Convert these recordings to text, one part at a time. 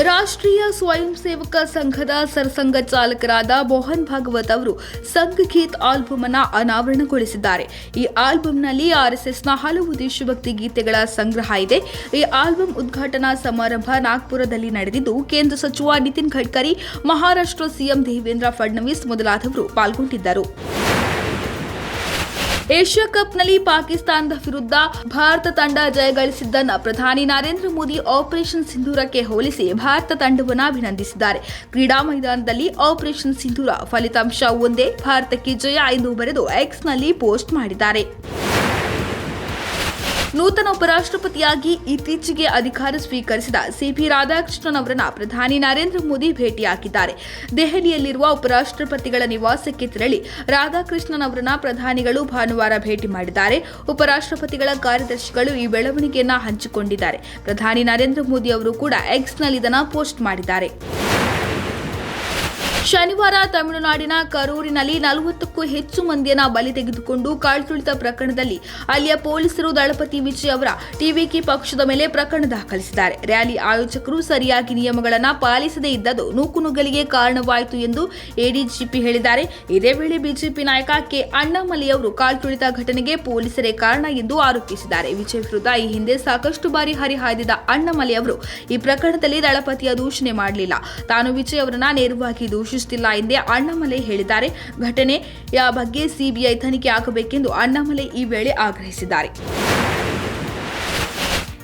ರಾಷ್ಟ್ರೀಯ ಸ್ವಯಂ ಸೇವಕ ಸಂಘದ ಸರ್ಸಂಘ ಚಾಲಕರಾದ ಮೋಹನ್ ಭಾಗವತ್ ಅವರು ಸಂಘ ಗೀತ್ ಆಲ್ಬಮ್ ಅನ್ನು ಅನಾವರಣಗೊಳಿಸಿದ್ದಾರೆ. ಈ ಆಲ್ಬಂನಲ್ಲಿ ಆರ್ಎಸ್ಎಸ್ನ ಹಲವು ದೇಶಭಕ್ತಿ ಗೀತೆಗಳ ಸಂಗ್ರಹ ಇದೆ. ಈ ಆಲ್ಬಂ ಉದ್ಘಾಟನಾ ಸಮಾರಂಭ ನಾಗ್ಪುರದಲ್ಲಿ ನಡೆದಿದ್ದು, ಕೇಂದ್ರ ಸಚಿವ ನಿತಿನ್ ಗಡ್ಕರಿ, ಮಹಾರಾಷ್ಟ್ರ ಸಿಎಂ ದೇವೇಂದ್ರ ಫಡ್ನವೀಸ್ ಮೊದಲಾದವರು ಪಾಲ್ಗೊಂಡಿದ್ದರು. ಏಷ್ಯಾ ಕಪ್ನಲ್ಲಿ ಪಾಕಿಸ್ತಾನದ ವಿರುದ್ಧ ಭಾರತ ತಂಡ ಜಯಗಳಿಸಿದ್ದನ್ನ ಪ್ರಧಾನಿ ನರೇಂದ್ರ ಮೋದಿ ಆಪರೇಷನ್ ಸಿಂಧೂರಕ್ಕೆ ಹೋಲಿಸಿ ಭಾರತ ತಂಡವನ್ನು ಅಭಿನಂದಿಸಿದ್ದಾರೆ. ಕ್ರೀಡಾ ಮೈದಾನದಲ್ಲಿ ಆಪರೇಷನ್ ಸಿಂಧೂರ ಫಲಿತಾಂಶ ಒಂದೇ, ಭಾರತಕ್ಕೆ ಜಯ ಎಂದು ಬರೆದು ಎಕ್ಸ್ನಲ್ಲಿ ಪೋಸ್ಟ್ ಮಾಡಿದ್ದಾರೆ. ನೂತನ ಉಪರಾಷ್ಟ್ರಪತಿಯಾಗಿ ಇತ್ತೀಚೆಗೆ ಅಧಿಕಾರ ಸ್ವೀಕರಿಸಿದ ಸಿಪಿ ರಾಧಾಕೃಷ್ಣನ್ ಅವರನ್ನ ಪ್ರಧಾನಿ ನರೇಂದ್ರ ಮೋದಿ ಭೇಟಿಯಾಗಿದ್ದಾರೆ. ದೆಹಲಿಯಲ್ಲಿರುವ ಉಪರಾಷ್ಟ್ರಪತಿಗಳ ನಿವಾಸಕ್ಕೆ ತೆರಳಿ ರಾಧಾಕೃಷ್ಣನ್ ಅವರನ್ನ ಪ್ರಧಾನಿಗಳು ಭಾನುವಾರ ಭೇಟಿ ಮಾಡಿದ್ದಾರೆ. ಉಪರಾಷ್ಟ್ರಪತಿಗಳ ಕಾರ್ಯದರ್ಶಿಗಳು ಈ ಬೆಳವಣಿಗೆಯನ್ನ ಹಂಚಿಕೊಂಡಿದ್ದಾರೆ. ಪ್ರಧಾನಿ ನರೇಂದ್ರ ಮೋದಿ ಅವರು ಕೂಡ ಎಕ್ಸ್ನಲ್ಲಿ ಇದನ್ನ ಪೋಸ್ಟ್ ಮಾಡಿದ್ದಾರೆ. ಶನಿವಾರ ತಮಿಳುನಾಡಿನ ಕರೂರಿನಲ್ಲಿ ನಲವತ್ತಕ್ಕೂ ಹೆಚ್ಚು ಮಂದಿಯನ್ನು ಬಲಿ ತೆಗೆದುಕೊಂಡು ಕಾಳ್ತುಳಿತ ಪ್ರಕರಣದಲ್ಲಿ ಅಲ್ಲಿಯ ಪೊಲೀಸರು ದಳಪತಿ ವಿಜಯ್ ಅವರ ಟಿವಿಕೆ ಪಕ್ಷದ ಮೇಲೆ ಪ್ರಕರಣ ದಾಖಲಿಸಿದ್ದಾರೆ. ರ್ಯಾಲಿ ಆಯೋಜಕರು ಸರಿಯಾಗಿ ನಿಯಮಗಳನ್ನು ಪಾಲಿಸದೇ ಇದ್ದದ್ದು ನೂಕುನುಗ್ಗಲಿಗೆ ಕಾರಣವಾಯಿತು ಎಂದು ಎಡಿಜಿಪಿ ಹೇಳಿದ್ದಾರೆ. ಇದೇ ವೇಳೆ ಬಿಜೆಪಿ ನಾಯಕ ಕೆ ಅಣ್ಣಾಮಲೈ ಅವರು ಕಾಳ್ತುಳಿತ ಘಟನೆಗೆ ಪೊಲೀಸರೇ ಕಾರಣ ಎಂದು ಆರೋಪಿಸಿದ್ದಾರೆ. ವಿಜಯ್ ವಿರುದ್ಧ ಈ ಹಿಂದೆ ಸಾಕಷ್ಟು ಬಾರಿ ಹರಿಹಾಯ್ದಿದ್ದ ಅಣ್ಣಾಮಲೈ ಅವರು ಈ ಪ್ರಕರಣದಲ್ಲಿ ದಳಪತಿಯ ದೂಷಣೆ ಮಾಡಲಿಲ್ಲ. ತಾನು ವಿಜಯ್ ಅವರನ್ನ ನೇರವಾಗಿ ದೂಷಿಸುತ್ತಿಲ್ಲ ಎಂದೇ ಅಣ್ಣಾಮಲೈ ಹೇಳಿದ್ದಾರೆ. ಘಟನೆಯ ಬಗ್ಗೆ ಸಿಬಿಐ ತನಿಖೆ ಆಗಬೇಕೆಂದು ಅಣ್ಣಾಮಲೈ ಈ ವೇಳೆ ಆಗ್ರಹಿಸಿದ್ದಾರೆ.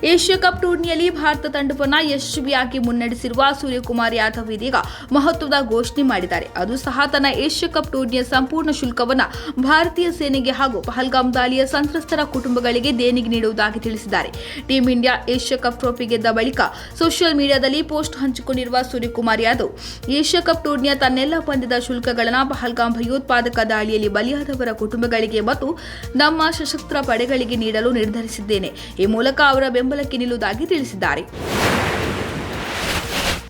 ಏಷ್ಯಾ ಕಪ್ ಟೂರ್ನಿಯಲ್ಲಿ ಭಾರತ ತಂಡವನ್ನ ಯಶಸ್ವಿಯಾಗಿ ಮುನ್ನಡೆಸಿರುವ ಸೂರ್ಯಕುಮಾರ್ ಯಾದವ್ ಇದೀಗ ಮಹತ್ವದ ಘೋಷಣೆ ಮಾಡಿದ್ದಾರೆ. ಅದು ಸಹ ತನ್ನ ಏಷ್ಯಾ ಕಪ್ ಟೂರ್ನಿಯ ಸಂಪೂರ್ಣ ಶುಲ್ಕವನ್ನು ಭಾರತೀಯ ಸೇನೆಗೆ ಹಾಗೂ ಪಹಲ್ಗಾಮ್ ದಾಳಿಯ ಸಂತ್ರಸ್ತರ ಕುಟುಂಬಗಳಿಗೆ ದೇಣಿಗೆ ನೀಡುವುದಾಗಿ ತಿಳಿಸಿದ್ದಾರೆ. Team India Asia cup trophy ಗೆದ್ದ ಬಳಿಕ ಸೋಷಿಯಲ್ ಮೀಡಿಯಾದಲ್ಲಿ ಪೋಸ್ಟ್ ಹಂಚಿಕೊಂಡಿರುವ ಸೂರ್ಯಕುಮಾರ್ ಯಾದವ್, ಏಷ್ಯಾ ಕಪ್ ಟೂರ್ನಿಯ ತನ್ನೆಲ್ಲ ಪಂದ್ಯದ ಶುಲ್ಕಗಳನ್ನು ಪಹಲ್ಗಾಮ್ ಭಯೋತ್ಪಾದಕ ದಾಳಿಯಲ್ಲಿ ಬಲಿಯಾದವರ ಕುಟುಂಬಗಳಿಗೆ ಮತ್ತು ನಮ್ಮ ಸಶಸ್ತ್ರ ಪಡೆಗಳಿಗೆ ನೀಡಲು ನಿರ್ಧರಿಸಿದ್ದೇನೆ. ಈ ಮೂಲಕ ಅವರ ಬೆಂಬಲಕ್ಕೆ ನಿಲ್ಲುವುದಾಗಿ ತಿಳಿಸಿದ್ದಾರೆ.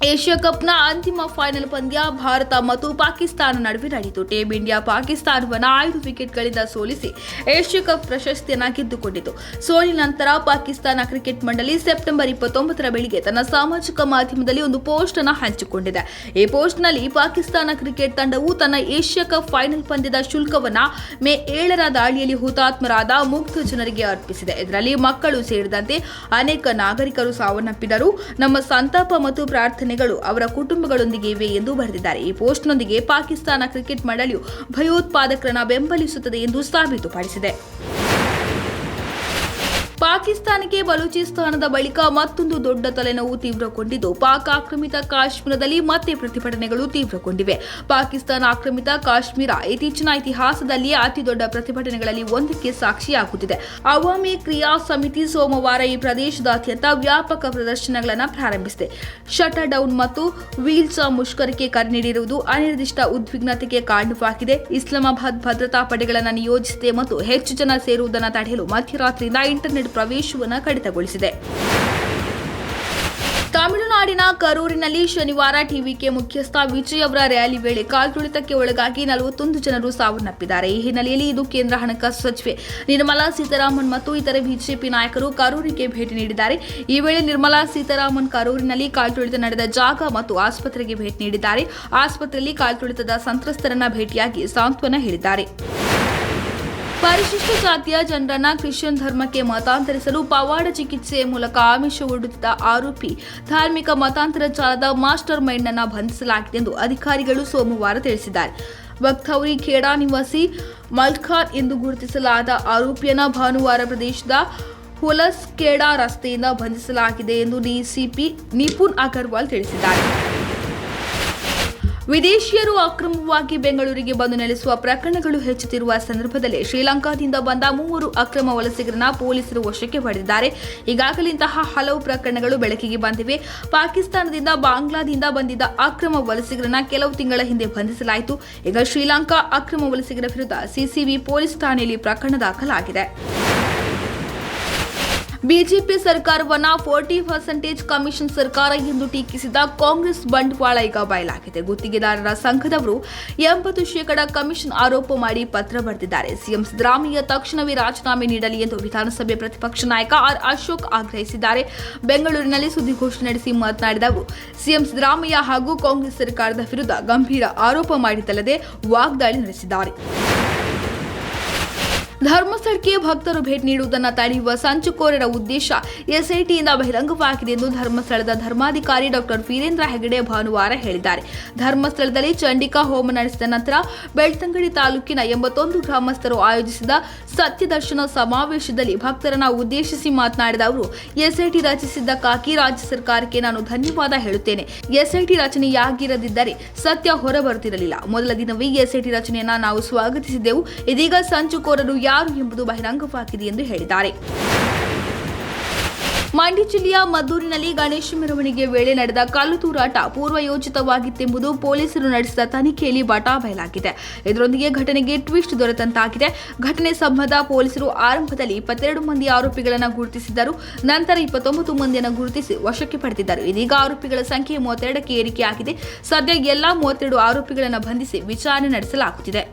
ಏಷ್ಯಾ ಕಪ್ನ ಅಂತಿಮ ಫೈನಲ್ ಪಂದ್ಯ ಭಾರತ ಮತ್ತು ಪಾಕಿಸ್ತಾನ ನಡುವೆ ನಡೆಯಿತು. ಟೀಂ ಇಂಡಿಯಾ ಪಾಕಿಸ್ತಾನವನ್ನು ಐದು ವಿಕೆಟ್ಗಳಿಂದ ಸೋಲಿಸಿ ಏಷ್ಯಾ ಕಪ್ ಪ್ರಶಸ್ತಿಯನ್ನು ಗೆದ್ದುಕೊಂಡಿತು. ಸೋಲಿನ ನಂತರ ಪಾಕಿಸ್ತಾನ ಕ್ರಿಕೆಟ್ ಮಂಡಳಿ ಸೆಪ್ಟೆಂಬರ್ ಇಪ್ಪತ್ತೊಂಬತ್ತರ ಬೆಳಿಗ್ಗೆ ತನ್ನ ಸಾಮಾಜಿಕ ಮಾಧ್ಯಮದಲ್ಲಿ ಒಂದು ಪೋಸ್ಟ್ ಅನ್ನು ಹಂಚಿಕೊಂಡಿದೆ. ಈ ಪೋಸ್ಟ್ನಲ್ಲಿ ಪಾಕಿಸ್ತಾನ ಕ್ರಿಕೆಟ್ ತಂಡವು ತನ್ನ ಏಷ್ಯಾ ಕಪ್ ಫೈನಲ್ ಪಂದ್ಯದ ಶುಲ್ಕವನ್ನ ಮೇ ಏಳರ ದಾಳಿಯಲ್ಲಿ ಹುತಾತ್ಮರಾದ ಮುಗ್ಧ ಜನರಿಗೆ ಅರ್ಪಿಸಿದೆ. ಇದರಲ್ಲಿ ಮಕ್ಕಳು ಸೇರಿದಂತೆ ಅನೇಕ ನಾಗರಿಕರು ಸಾವನ್ನಪ್ಪಿದರು. ನಮ್ಮ ಸಂತಾಪ ಮತ್ತು ಪ್ರಾರ್ಥನೆಗಳು ಅವರ ಕುಟುಂಬಗಳೊಂದಿಗೆ ಇವೆ ಎಂದು ಬರೆದಿದ್ದಾರೆ. ಈ ಪೋಸ್ಟ್ನೊಂದಿಗೆ ಪಾಕಿಸ್ತಾನ ಕ್ರಿಕೆಟ್ ಮಂಡಳಿಯು ಭಯೋತ್ಪಾದಕರನ್ನ ಬೆಂಬಲಿಸುತ್ತದೆ ಎಂದು ಸಾಬೀತುಪಡಿಸಿದೆ. ಪಾಕಿಸ್ತಾನಕ್ಕೆ ಬಲೂಚಿಸ್ತಾನದ ಬಳಿಕ ಮತ್ತೊಂದು ದೊಡ್ಡ ತಲೆನೋವು ತೀವ್ರಗೊಂಡಿದ್ದು, ಪಾಕ್ ಆಕ್ರಮಿತ ಕಾಶ್ಮೀರದಲ್ಲಿ ಮತ್ತೆ ಪ್ರತಿಭಟನೆಗಳು ತೀವ್ರಗೊಂಡಿವೆ. ಪಾಕಿಸ್ತಾನ ಆಕ್ರಮಿತ ಕಾಶ್ಮೀರ ಇತ್ತೀಚಿನ ಇತಿಹಾಸದಲ್ಲಿ ಅತಿ ದೊಡ್ಡ ಪ್ರತಿಭಟನೆಗಳಲ್ಲಿ ಒಂದಕ್ಕೆ ಸಾಕ್ಷಿಯಾಗುತ್ತಿದೆ. ಅವಾಮಿ ಕ್ರಿಯಾ ಸಮಿತಿ ಸೋಮವಾರ ಈ ಪ್ರದೇಶದಾದ್ಯಂತ ವ್ಯಾಪಕ ಪ್ರದರ್ಶನಗಳನ್ನು ಪ್ರಾರಂಭಿಸಿದೆ. ಶಟರ್ ಡೌನ್ ಮತ್ತು ವೀಲ್ಸ್ ಮುಷ್ಕರಕ್ಕೆ ಕರೆ ನೀಡಿರುವುದು ಅನಿರ್ದಿಷ್ಟ ಉದ್ವಿಗ್ನತೆಗೆ ಕಾರಣವಾಗಿದೆ. ಇಸ್ಲಾಮಾಬಾದ್ ಭದ್ರತಾ ಪಡೆಗಳನ್ನು ನಿಯೋಜಿಸಿದೆ ಮತ್ತು ಹೆಚ್ಚು ಜನ ಸೇರುವುದನ್ನು ತಡೆಯಲು ಮಧ್ಯರಾತ್ರಿಯಿಂದ ಇಂಟರ್ನೆಟ್ ಪ್ರವೇಶವನ್ನು ಕಡಿತಗೊಳಿಸಿದೆ. ತಮಿಳುನಾಡಿನ ಕರೂರಿನಲ್ಲಿ ಶನಿವಾರ ಟಿವಿಕೆ ಮುಖ್ಯಸ್ಥ ವಿಜಯ್ ಅವರ ರ್ಯಾಲಿ ವೇಳೆ ಕಾಲ್ತುಳಿತಕ್ಕೆ ಒಳಗಾಗಿ ನಲವತ್ತೊಂದು ಜನರು ಸಾವನ್ನಪ್ಪಿದ್ದಾರೆ. ಈ ಹಿನ್ನೆಲೆಯಲ್ಲಿ ಇದು ಕೇಂದ್ರ ಹಣಕಾಸು ಸಚಿವೆ ನಿರ್ಮಲಾ ಸೀತಾರಾಮನ್ ಮತ್ತು ಇತರೆ ಬಿಜೆಪಿ ನಾಯಕರು ಕರೂರಿಗೆ ಭೇಟಿ ನೀಡಿದ್ದಾರೆ. ಈ ವೇಳೆ ನಿರ್ಮಲಾ ಸೀತಾರಾಮನ್ ಕರೂರಿನಲ್ಲಿ ಕಾಲ್ತುಳಿತ ನಡೆದ ಜಾಗ ಮತ್ತು ಆಸ್ಪತ್ರೆಗೆ ಭೇಟಿ ನೀಡಿದ್ದಾರೆ. ಆಸ್ಪತ್ರೆಯಲ್ಲಿ ಕಾಲ್ತುಳಿತದ ಸಂತ್ರಸ್ತರನ್ನ ಭೇಟಿಯಾಗಿ ಸಾಂತ್ವನ ಹೇಳಿದ್ದಾರೆ. ಪರಿಶಿಷ್ಟ ಜಾತಿಯ ಜನರನ್ನ ಕ್ರಿಶ್ಚಿಯನ್ ಧರ್ಮಕ್ಕೆ ಮತಾಂತರಿಸಲು ಪವಾಡ ಚಿಕಿತ್ಸೆಯ ಮೂಲಕ ಆಮಿಷ ಒಡ್ಡುತ್ತಿದ್ದ ಆರೋಪಿ, ಧಾರ್ಮಿಕ ಮತಾಂತರ ಜಾಲದ ಮಾಸ್ಟರ್ ಮೈಂಡ್ ಅನ್ನ ಬಂಧಿಸಲಾಗಿದೆ ಎಂದು ಅಧಿಕಾರಿಗಳು ಸೋಮವಾರ ತಿಳಿಸಿದ್ದಾರೆ. ಭಕ್ತೌರಿ ಖೇಡಾ ನಿವಾಸಿ ಮಲ್ಖಾನ್ ಎಂದು ಗುರುತಿಸಲಾದ ಆರೋಪಿಯನ್ನ ಭಾನುವಾರ ಪ್ರದೇಶದ ಹುಲಸ್ಕೇಡಾ ರಸ್ತೆಯಿಂದ ಬಂಧಿಸಲಾಗಿದೆ ಎಂದು ಡಿಸಿಪಿ ನಿಪುನ್ ಅಗರ್ವಾಲ್ ತಿಳಿಸಿದ್ದಾರೆ. ವಿದೇಶಿಯರು ಅಕ್ರಮವಾಗಿ ಬೆಂಗಳೂರಿಗೆ ಬಂದು ನೆಲೆಸುವ ಪ್ರಕರಣಗಳು ಹೆಚ್ಚುತ್ತಿರುವ ಸಂದರ್ಭದಲ್ಲಿ ಶ್ರೀಲಂಕಾದಿಂದ ಬಂದ ಮೂವರು ಅಕ್ರಮ ವಲಸಿಗರನ್ನ ಪೊಲೀಸರು ವಶಕ್ಕೆ ಪಡೆದಿದ್ದಾರೆ. ಈಗಾಗಲೇ ಇಂತಹ ಹಲವು ಪ್ರಕರಣಗಳು ಬೆಳಕಿಗೆ ಬಂದಿವೆ. ಪಾಕಿಸ್ತಾನದಿಂದ ಬಾಂಗ್ಲಾದಿಂದ ಬಂದಿದ್ದ ಅಕ್ರಮ ವಲಸಿಗರನ್ನ ಕೆಲವು ತಿಂಗಳ ಹಿಂದೆ ಬಂಧಿಸಲಾಯಿತು. ಈಗ ಶ್ರೀಲಂಕಾ ಅಕ್ರಮ ವಲಸಿಗರ ವಿರುದ್ಧ ಸಿಸಿಬಿ ಪೊಲೀಸ್ ಠಾಣೆಯಲ್ಲಿ ಪ್ರಕರಣ ದಾಖಲಾಗಿದೆ. ಬಿಜೆಪಿ ಸರ್ಕಾರವನ್ನ ಫೋರ್ಟಿ ಪರ್ಸೆಂಟೇಜ್ ಕಮಿಷನ್ ಸರ್ಕಾರ ಎಂದು ಟೀಕಿಸಿದ ಕಾಂಗ್ರೆಸ್ ಬಂಡವಾಳ ಈಗ ಬಯಲಾಗಿದೆ. ಗುತ್ತಿಗೆದಾರರ ಸಂಘದವರು ಎಂಬತ್ತು ಶೇಕಡ ಕಮಿಷನ್ ಆರೋಪ ಮಾಡಿ ಪತ್ರ ಬರೆದಿದ್ದಾರೆ. ಸಿಎಂ ಸಿದ್ದರಾಮಯ್ಯ ತಕ್ಷಣವೇ ರಾಜೀನಾಮೆ ನೀಡಲಿ ಎಂದು ವಿಧಾನಸಭೆ ಪ್ರತಿಪಕ್ಷ ನಾಯಕ ಆರ್ ಅಶೋಕ್ ಆಗ್ರಹಿಸಿದ್ದಾರೆ. ಬೆಂಗಳೂರಿನಲ್ಲಿ ಸುದ್ದಿಗೋಷ್ಠಿ ನಡೆಸಿ ಮಾತನಾಡಿದ ಅವರು, ಸಿಎಂ ಸಿದ್ದರಾಮಯ್ಯ ಹಾಗೂ ಕಾಂಗ್ರೆಸ್ ಸರ್ಕಾರದ ವಿರುದ್ಧ ಗಂಭೀರ ಆರೋಪ ಮಾಡಿದ್ದಲ್ಲದೆ ವಾಗ್ದಾಳಿ ನಡೆಸಿದ್ದಾರೆ. ಧರ್ಮಸ್ಥಳಕ್ಕೆ ಭಕ್ತರು ಭೇಟಿ ನೀಡುವುದನ್ನು ತಡೆಯುವ ಸಂಚುಕೋರರ ಉದ್ದೇಶ ಎಸ್ಐಟಿಯಿಂದ ಬಹಿರಂಗವಾಗಿದೆ ಎಂದು ಧರ್ಮಸ್ಥಳದ ಧರ್ಮಾಧಿಕಾರಿ ಡಾಕ್ಟರ್ ವೀರೇಂದ್ರ ಹೆಗಡೆ ಭಾನುವಾರ ಹೇಳಿದ್ದಾರೆ. ಧರ್ಮಸ್ಥಳದಲ್ಲಿ ಚಂಡಿಕಾ ಹೋಮ ನಡೆಸಿದ ನಂತರ ಬೆಳ್ತಂಗಡಿ ತಾಲೂಕಿನ ಎಂಬತ್ತೊಂದು ಗ್ರಾಮಸ್ಥರು ಆಯೋಜಿಸಿದ ಸತ್ಯದರ್ಶನ ಸಮಾವೇಶದಲ್ಲಿ ಭಕ್ತರನ್ನ ಉದ್ದೇಶಿಸಿ ಮಾತನಾಡಿದ ಅವರು, ಎಸ್ಐಟಿ ರಚಿಸಿದ್ದಕ್ಕಾಗಿ ರಾಜ್ಯ ಸರ್ಕಾರಕ್ಕೆ ನಾನು ಧನ್ಯವಾದ ಹೇಳುತ್ತೇನೆ. ಎಸ್ಐಟಿ ರಚನೆಯಾಗಿರದಿದ್ದರೆ ಸತ್ಯ ಹೊರಬರುತ್ತಿರಲಿಲ್ಲ. ಮೊದಲ ದಿನವೇ ಎಸ್ಐಟಿ ರಚನೆಯನ್ನ ನಾವು ಸ್ವಾಗತಿಸಿದ್ದೆವು. ಇದೀಗ ಸಂಚುಕೋರರು ಯಾರು ಎಂಬುದು ಬಹಿರಂಗವಾಗಿದೆ ಎಂದು ಹೇಳಿದ್ದಾರೆ. ಮಂಡ್ಯ ಜಿಲ್ಲೆಯ ಮದ್ದೂರಿನಲ್ಲಿ ಗಣೇಶ ಮೆರವಣಿಗೆ ವೇಳೆ ನಡೆದ ಕಲ್ಲು ತೂರಾಟ ಪೂರ್ವಯೋಜಿತವಾಗಿತ್ತೆಂಬುದು ಪೊಲೀಸರು ನಡೆಸಿದ ತನಿಖೆಯಲ್ಲಿ ಬಟಾ ಬಯಲಾಗಿದೆ. ಇದರೊಂದಿಗೆ ಘಟನೆಗೆ ಟ್ವಿಸ್ಟ್ ದೊರೆತಂತಾಗಿದೆ. ಘಟನೆ ಸಂಬಂಧ ಪೊಲೀಸರು ಆರಂಭದಲ್ಲಿ ಇಪ್ಪತ್ತೆರಡು ಮಂದಿ ಆರೋಪಿಗಳನ್ನು ಗುರುತಿಸಿದ್ದರು. ನಂತರ ಇಪ್ಪತ್ತೊಂಬತ್ತು ಮಂದಿಯನ್ನು ಗುರುತಿಸಿ ವಶಕ್ಕೆ ಪಡೆದಿದ್ದರು. ಇದೀಗ ಆರೋಪಿಗಳ ಸಂಖ್ಯೆ ಮೂವತ್ತೆರಡಕ್ಕೆ ಏರಿಕೆಯಾಗಿದೆ. ಸದ್ಯ ಎಲ್ಲಾ ಮೂವತ್ತೆರಡು ಆರೋಪಿಗಳನ್ನು ಬಂಧಿಸಿ ವಿಚಾರಣೆ ನಡೆಸಲಾಗುತ್ತಿದೆ.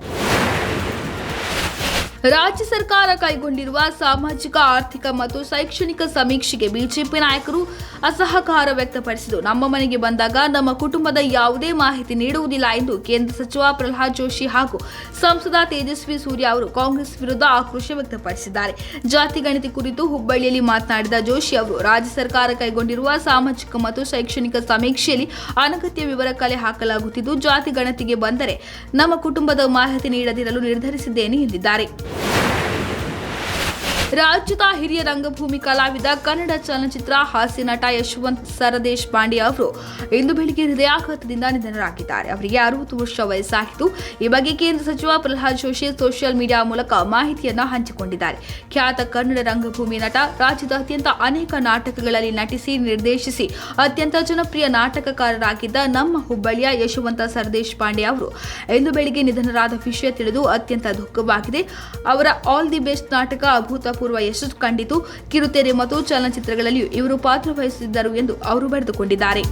ರಾಜ್ಯ ಸರ್ಕಾರ ಕೈಗೊಂಡಿರುವ ಸಾಮಾಜಿಕ ಆರ್ಥಿಕ ಮತ್ತು ಶೈಕ್ಷಣಿಕ ಸಮೀಕ್ಷೆಗೆ ಬಿಜೆಪಿ ನಾಯಕರು ಅಸಹಕಾರ ವ್ಯಕ್ತಪಡಿಸಿದ್ದು. ನಮ್ಮ ಮನೆಗೆ ಬಂದಾಗ ನಮ್ಮ ಕುಟುಂಬದ ಯಾವುದೇ ಮಾಹಿತಿ ನೀಡುವುದಿಲ್ಲ ಎಂದು ಕೇಂದ್ರ ಸಚಿವ ಪ್ರಹ್ಲಾದ್ ಜೋಶಿ ಹಾಗೂ ಸಂಸದ ತೇಜಸ್ವಿ ಸೂರ್ಯ ಅವರು ಕಾಂಗ್ರೆಸ್ ವಿರುದ್ಧ ಆಕ್ರೋಶ ವ್ಯಕ್ತಪಡಿಸಿದ್ದಾರೆ. ಜಾತಿ ಗಣತಿ ಕುರಿತು ಹುಬ್ಬಳ್ಳಿಯಲ್ಲಿ ಮಾತನಾಡಿದ ಜೋಶಿ ಅವರು, ರಾಜ್ಯ ಸರ್ಕಾರ ಕೈಗೊಂಡಿರುವ ಸಾಮಾಜಿಕ ಮತ್ತು ಶೈಕ್ಷಣಿಕ ಸಮೀಕ್ಷೆಯಲ್ಲಿ ಅನಗತ್ಯ ವಿವರ ಕಲೆ ಹಾಕಲಾಗುತ್ತಿದ್ದು, ಜಾತಿ ಗಣತಿಗೆ ಬಂದರೆ ನಮ್ಮ ಕುಟುಂಬದ ಮಾಹಿತಿ ನೀಡದಿರಲು ನಿರ್ಧರಿಸಿದ್ದೇನೆ ಎಂದಿದ್ದಾರೆ. ರಾಜ್ಯದ ಹಿರಿಯ ರಂಗಭೂಮಿ ಕಲಾವಿದ ಕನ್ನಡ ಚಲನಚಿತ್ರ ಹಾಸ್ಯ ನಟ ಯಶವಂತ್ ಸರದೇಶ್ ಪಾಂಡೆ ಅವರು ಇಂದು ಬೆಳಿಗ್ಗೆ ಹೃದಯಾಘಾತದಿಂದ ನಿಧನರಾಗಿದ್ದಾರೆ. ಅವರಿಗೆ ಅರವತ್ತು ವರ್ಷ ವಯಸ್ಸಾಗಿತ್ತು ಈ ಬಗ್ಗೆ ಕೇಂದ್ರ ಸಚಿವ ಪ್ರಹ್ಲಾದ್ ಜೋಶಿ ಸೋಷಿಯಲ್ ಮೀಡಿಯಾ ಮೂಲಕ ಮಾಹಿತಿಯನ್ನು ಹಂಚಿಕೊಂಡಿದ್ದಾರೆ. ಖ್ಯಾತ ಕನ್ನಡ ರಂಗಭೂಮಿ ನಟ ರಾಜ್ಯದ ಅತ್ಯಂತ ಅನೇಕ ನಾಟಕಗಳಲ್ಲಿ ನಟಿಸಿ, ನಿರ್ದೇಶಿಸಿ ಅತ್ಯಂತ ಜನಪ್ರಿಯ ನಾಟಕಕಾರರಾಗಿದ್ದ ನಮ್ಮ ಹುಬ್ಬಳ್ಳಿಯ ಯಶವಂತ ಸರದೇಶ್ ಪಾಂಡೆ ಅವರು ಇಂದು ಬೆಳಿಗ್ಗೆ ನಿಧನರಾದ ವಿಷಯ ತಿಳಿದು ಅತ್ಯಂತ ದುಃಖವಾಗಿದೆ. ಅವರ ಆಲ್ ದಿ ಬೆಸ್ಟ್ ನಾಟಕ ಅಭೂತಪೂರ್ವ ಯಶಸ್ಸು ಕಂಡಿತು ಕಿರುತೆರೆ ಮತ್ತು ಚಲನಚಿತ್ರಗಳಲ್ಲಿಯೂ ಇವರು ಪಾತ್ರ ವಹಿಸುತ್ತಿದ್ದರು ಎಂದು ಅವರು ಬರೆದುಕೊಂಡಿದ್ದಾರೆ.